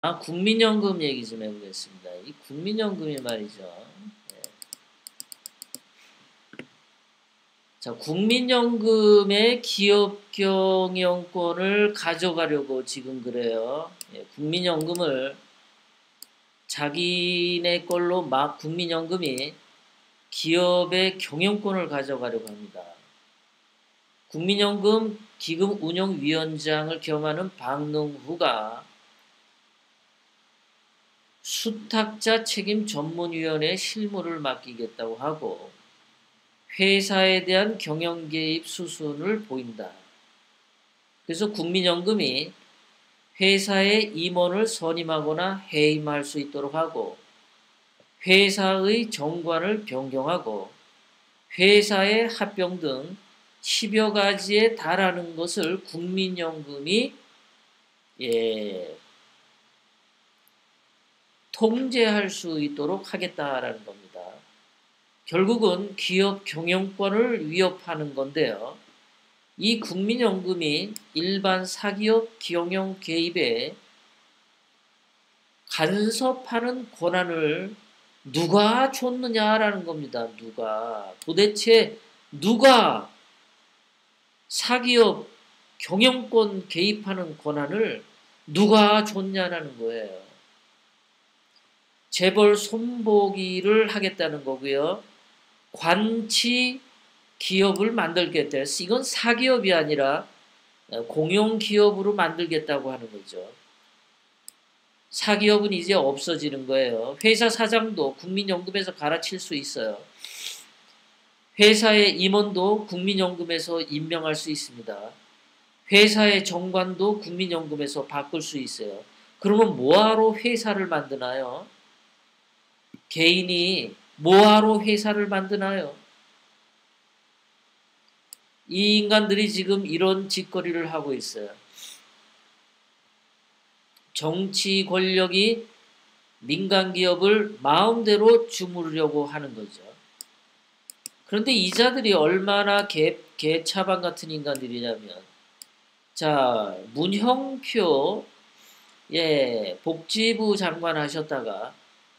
아, 국민연금 얘기 좀 해보겠습니다. 이 국민연금이 말이죠. 네. 자, 국민연금의 기업 경영권을 가져가려고 지금 그래요. 예, 국민연금을 자기네 걸로 막 국민연금이 기업의 경영권을 가져가려고 합니다. 국민연금 기금운용위원장을 겸하는 박능후가 수탁자 책임 전문위원회 실무를 맡기겠다고 하고 회사에 대한 경영 개입 수순을 보인다. 그래서 국민연금이 회사의 임원을 선임하거나 해임할 수 있도록 하고 회사의 정관을 변경하고 회사의 합병 등 10여 가지에 달하는 것을 국민연금이 예, 통제할 수 있도록 하겠다라는 겁니다. 결국은 기업 경영권을 위협하는 건데요. 이 국민연금이 일반 사기업 경영 개입에 간섭하는 권한을 누가 줬느냐라는 겁니다. 누가 도대체 누가 사기업 경영권 개입하는 권한을 누가 줬냐라는 거예요. 재벌 손보기를 하겠다는 거고요. 관치 기업을 만들겠다. 이건 사기업이 아니라 공용 기업으로 만들겠다고 하는 거죠. 사기업은 이제 없어지는 거예요. 회사 사장도 국민연금에서 갈아칠 수 있어요. 회사의 임원도 국민연금에서 임명할 수 있습니다. 회사의 정관도 국민연금에서 바꿀 수 있어요. 그러면 뭐하러 회사를 만드나요? 개인이 뭐하러 회사를 만드나요? 이 인간들이 지금 이런 짓거리를 하고 있어요. 정치 권력이 민간 기업을 마음대로 주무르려고 하는 거죠. 그런데 이자들이 얼마나 개, 개차반 같은 인간들이냐면 자 문형표 예 복지부 장관 하셨다가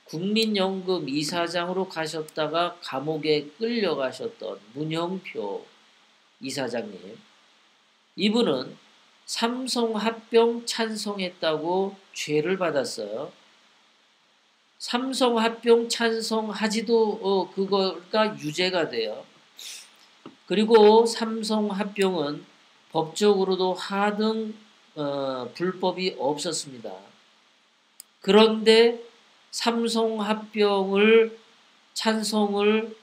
국민연금 이사장으로 가셨다가 감옥에 끌려가셨던 문형표 이사장님 이분은 삼성 합병 찬성했다고 죄를 받았어요. 삼성 합병 찬성하지도 어, 그거가 유죄가 돼요. 그리고 삼성 합병은 법적으로도 하등 어, 불법이 없었습니다. 그런데 삼성 합병을 찬성을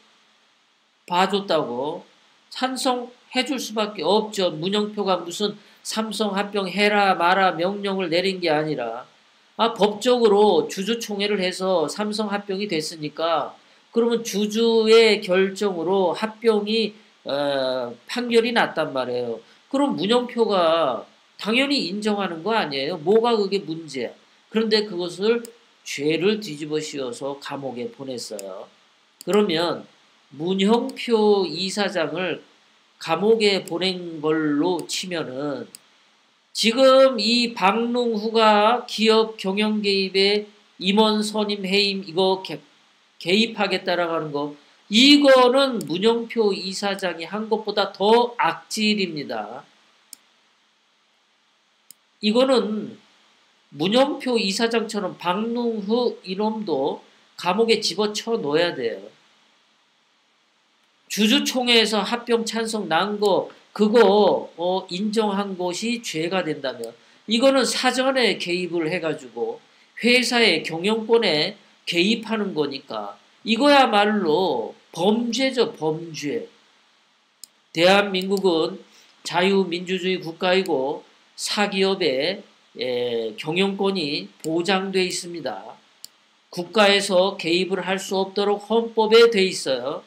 봐줬다고 찬성해 줄 수밖에 없죠. 문영표가 무슨 삼성 합병 해라 마라 명령을 내린 게 아니라 아, 법적으로 주주총회를 해서 삼성 합병이 됐으니까 그러면 주주의 결정으로 합병이 어, 판결이 났단 말이에요. 그럼 문영표가 당연히 인정하는 거 아니에요? 뭐가 그게 문제야? 그런데 그것을 죄를 뒤집어 씌워서 감옥에 보냈어요. 그러면 문형표 이사장을 감옥에 보낸 걸로 치면은 지금 이 박농후가 기업 경영 개입에 임원 선임 해임 이거 개, 개입하겠다라고 하는 거 이거는 문영표 이사장이 한 것보다 더 악질입니다. 이거는 문영표 이사장처럼 박농후 이놈도 감옥에 집어쳐 넣어야 돼요. 주주총회에서 합병 찬성 난 거 그거 어, 인정한 것이 죄가 된다면 이거는 사전에 개입을 해가지고 회사의 경영권에 개입하는 거니까 이거야말로 범죄죠 범죄. 대한민국은 자유민주주의 국가이고 사기업의 예, 경영권이 보장돼 있습니다. 국가에서 개입을 할 수 없도록 헌법에 돼 있어요.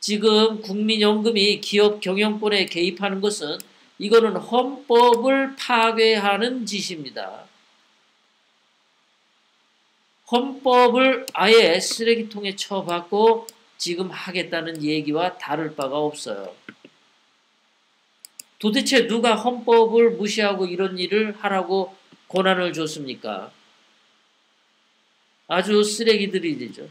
지금 국민연금이 기업 경영권에 개입하는 것은 이거는 헌법을 파괴하는 짓입니다. 헌법을 아예 쓰레기통에 쳐박고 지금 하겠다는 얘기와 다를 바가 없어요. 도대체 누가 헌법을 무시하고 이런 일을 하라고 권한을 줬습니까? 아주 쓰레기들이 되죠.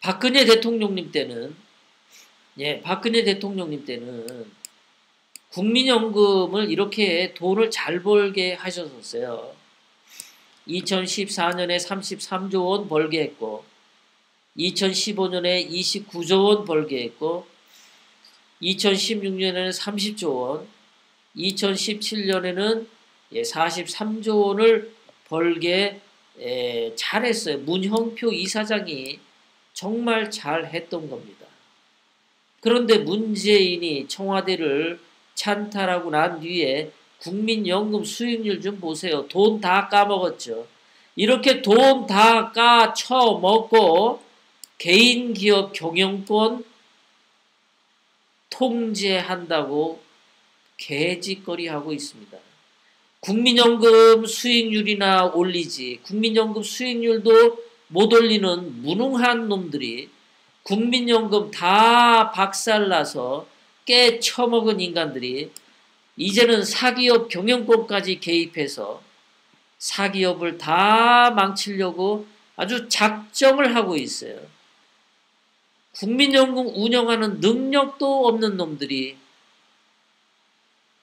박근혜 대통령님 때는 예, 박근혜 대통령님 때는 국민연금을 이렇게 돈을 잘 벌게 하셨었어요. 2014년에 33조 원 벌게 했고 2015년에 29조 원 벌게 했고 2016년에는 30조 원 2017년에는 43조 원을 벌게 잘했어요. 문형표 이사장이 정말 잘했던 겁니다. 그런데 문재인이 청와대를 찬탈하고 난 뒤에 국민연금 수익률 좀 보세요. 돈 다 까먹었죠. 이렇게 돈 다 까쳐먹고 개인 기업 경영권 통제한다고 개짓거리 하고 있습니다. 국민연금 수익률이나 올리지 국민연금 수익률도 못 올리는 무능한 놈들이 국민연금 다 박살나서 깨 처먹은 인간들이 이제는 사기업 경영권까지 개입해서 사기업을 다 망치려고 아주 작정을 하고 있어요. 국민연금 운영하는 능력도 없는 놈들이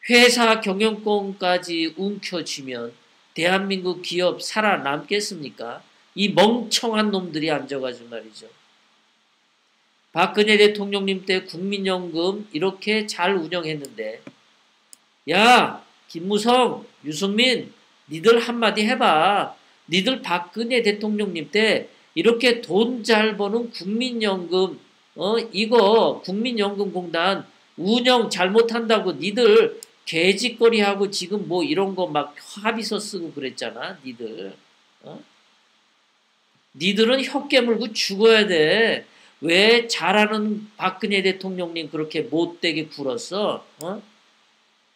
회사 경영권까지 움켜쥐면 대한민국 기업 살아남겠습니까? 이 멍청한 놈들이 앉아가지고 말이죠. 박근혜 대통령님 때 국민연금 이렇게 잘 운영했는데 야 김무성 유승민 니들 한마디 해봐 니들 박근혜 대통령님 때 이렇게 돈 잘 버는 국민연금 어 이거 국민연금공단 운영 잘못한다고 니들 개짓거리하고 지금 뭐 이런 거 막 합의서 쓰고 그랬잖아 니들 어? 니들은 혀 깨물고 죽어야 돼. 왜 잘하는 박근혜 대통령님 그렇게 못되게 굴었어? 어?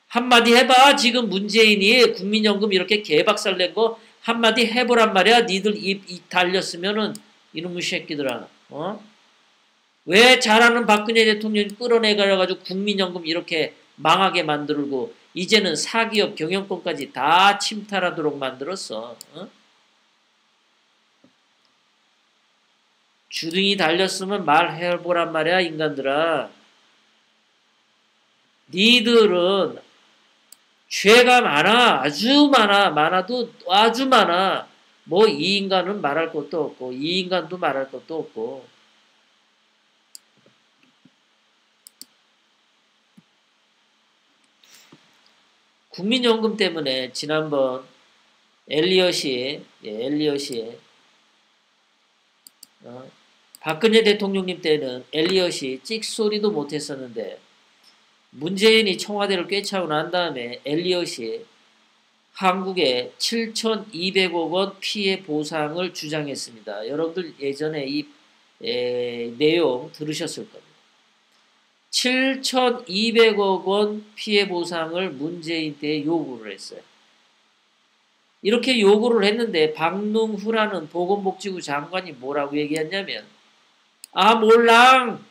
한마디 해봐. 지금 문재인이 국민연금 이렇게 개박살 낸 거 한마디 해보란 말이야. 니들 입, 입 달렸으면은 이놈의 새끼들아. 어? 왜 잘하는 박근혜 대통령이 끌어내가지고 국민연금 이렇게 망하게 만들고 이제는 사기업 경영권까지 다 침탈하도록 만들었어. 어? 주둥이 달렸으면 말해보란 말이야 인간들아. 니들은 죄가 많아 아주 많아 많아도 아주 많아 뭐 이 인간은 말할 것도 없고 이 인간도 말할 것도 없고 국민연금 때문에 지난번 엘리엇이 예, 엘리엇이 어, 박근혜 대통령님 때는 엘리엇이 찍소리도 못했었는데 문재인이 청와대를 꿰차고 난 다음에 엘리엇이 한국에 7,200억 원 피해 보상을 주장했습니다. 여러분들 예전에 이 에, 내용 들으셨을 겁니다. 7,200억 원 피해 보상을 문재인 때 요구를 했어요. 이렇게 요구를 했는데 박능후라는 보건복지부 장관이 뭐라고 얘기했냐면 아 몰랑!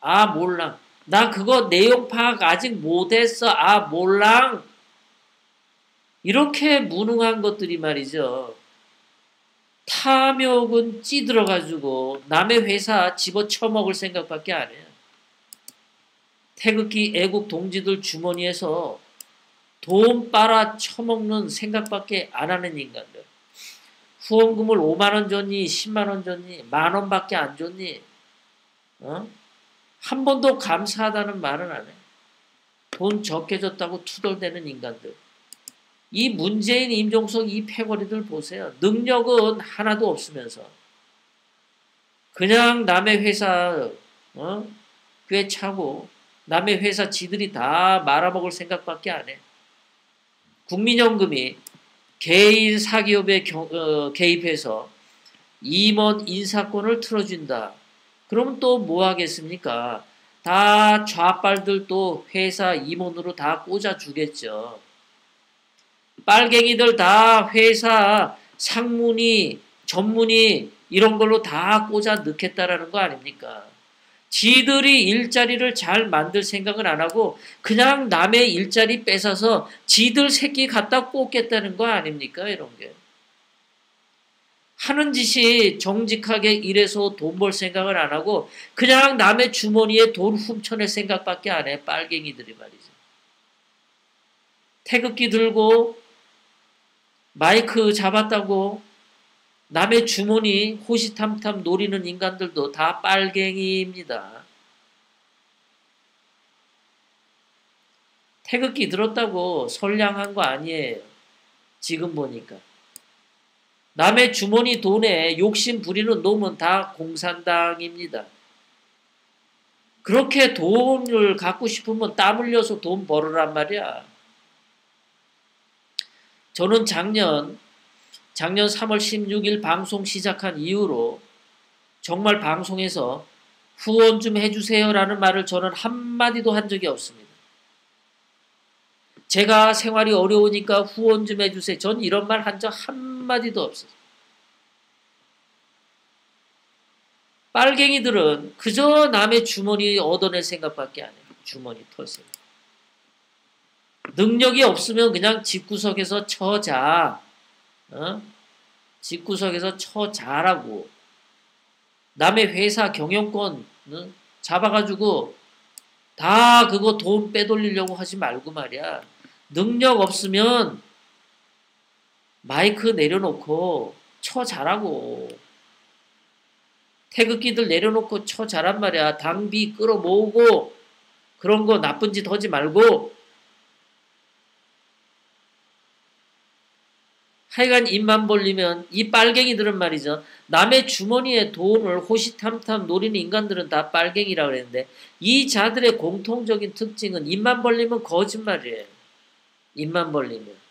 아 몰랑. 나 그거 내용 파악 아직 못했어. 아 몰랑! 이렇게 무능한 것들이 말이죠. 탐욕은 찌들어가지고 남의 회사 집어쳐먹을 생각밖에 안 해요 태극기 애국 동지들 주머니에서 돈 빨아 처먹는 생각밖에 안 하는 인간들 후원금을 5만원 줬니 10만원 줬니 만원밖에 안 줬니 어? 한 번도 감사하다는 말은 안 해. 돈 적게 줬다고 투덜대는 인간들. 이 문재인, 임종석 이 패거리들 보세요. 능력은 하나도 없으면서 그냥 남의 회사 어? 꿰차고 남의 회사 지들이 다 말아먹을 생각밖에 안 해. 국민연금이 개인 사기업에 겨, 어, 개입해서 임원 인사권을 틀어준다. 그럼 또뭐 하겠습니까? 다 좌빨들 또 회사 임원으로 다 꽂아주겠죠. 빨갱이들 다 회사 상무니 전문이 이런 걸로 다 꽂아 넣겠다라는 거 아닙니까? 지들이 일자리를 잘 만들 생각을 안 하고 그냥 남의 일자리 뺏어서 지들 새끼 갖다 꽂겠다는 거 아닙니까? 이런 게. 하는 짓이 정직하게 일해서 돈 벌 생각을 안 하고 그냥 남의 주머니에 돈 훔쳐낼 생각밖에 안 해. 빨갱이들이 말이죠. 태극기 들고 마이크 잡았다고 남의 주머니 호시탐탐 노리는 인간들도 다 빨갱이입니다. 태극기 들었다고 선량한 거 아니에요. 지금 보니까. 남의 주머니 돈에 욕심 부리는 놈은 다 공산당입니다. 그렇게 돈을 갖고 싶으면 땀 흘려서 돈 벌으란 말이야. 저는 작년, 작년 3월 16일 방송 시작한 이후로 정말 방송에서 후원 좀 해주세요라는 말을 저는 한마디도 한 적이 없습니다. 제가 생활이 어려우니까 후원 좀 해주세요. 전 이런 말 한 적 한마디도 없어요. 빨갱이들은 그저 남의 주머니 얻어낼 생각밖에 안 해요. 주머니 털 생각. 능력이 없으면 그냥 집구석에서 처자. 어? 집구석에서 처자라고. 남의 회사 경영권 어? 잡아가지고 다 그거 돈 빼돌리려고 하지 말고 말이야. 능력 없으면 마이크 내려놓고 쳐 잘하고 태극기들 내려놓고 쳐 잘한 말이야. 당비 끌어모으고 그런 거 나쁜 짓 하지 말고 하여간 입만 벌리면 이 빨갱이들은 말이죠. 남의 주머니에 돈을 호시탐탐 노리는 인간들은 다 빨갱이라 그랬는데 이 자들의 공통적인 특징은 입만 벌리면 거짓말이에요. 입만 벌리면.